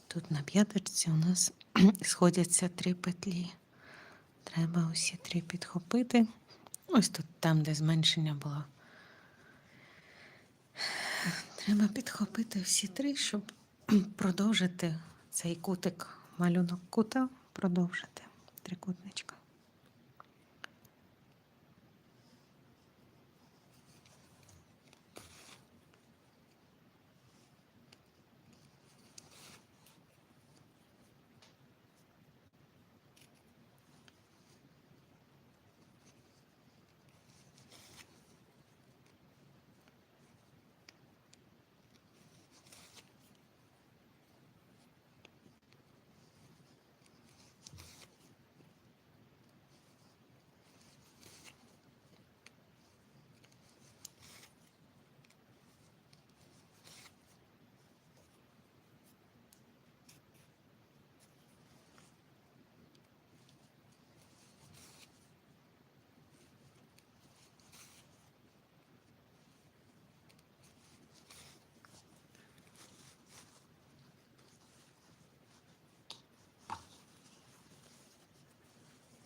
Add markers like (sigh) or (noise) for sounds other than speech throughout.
Тут на п'яточці у нас (clears throat) сходяться три петлі. Треба усі три підхопити. Ось тут там, де зменшення було. (sighs) Треба підхопити всі три, щоб (clears throat) продовжити цей кутик, малюнок кута, продовжити трикутничка.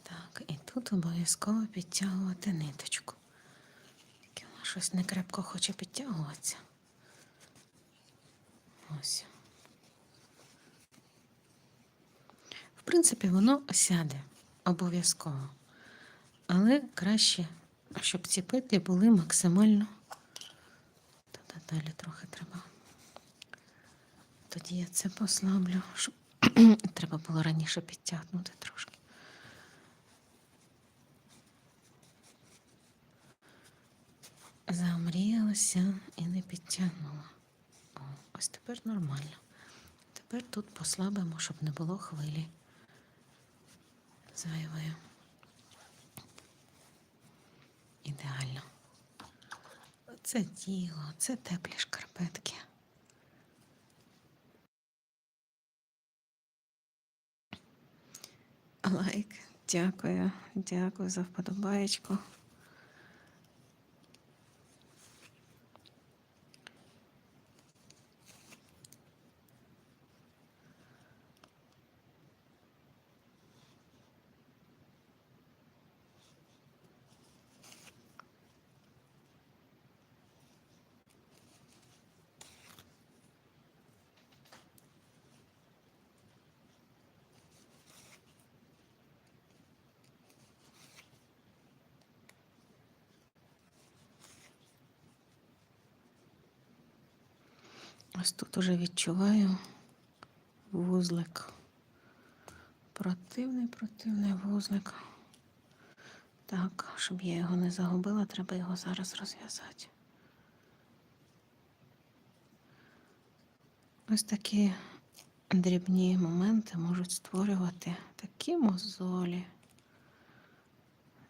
Так, і тут обов'язково підтягувати ниточку. Тільки вона щось не крепко хоче підтягуватися. Ось. В принципі, воно сяде обов'язково. Але краще, щоб ці петлі були максимально. Та далі трохи треба. Тоді я це послаблю, щоб (clears throat) треба було раніше підтягнути трошки. Замріялася і не підтягнула. О, ось тепер нормально. Тепер тут послабимо, щоб не було хвилі зайвої. Ідеально. Це тіло, це теплі шкарпетки. Лайк, дякую, дякую за вподобаєчку. Ось тут уже відчуваю вузлик. Противний, противний вузлик. Так, щоб я його не загубила, треба його зараз розв'язати. Ось такі дрібні моменти можуть створювати такі мозолі.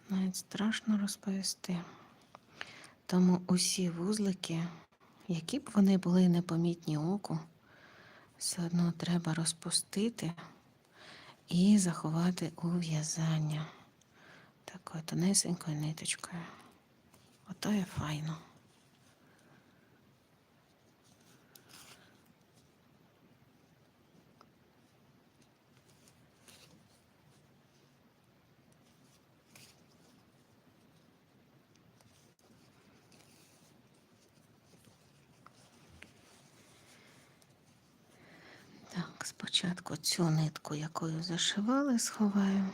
Навіть страшно розповісти. Тому усі вузлики, які б вони були непомітні оку, все одно треба розпустити і заховати у в'язання такою тонесенькою ниточкою. Ото є файно. Так, спочатку цю нитку, якою зашивали, сховаю.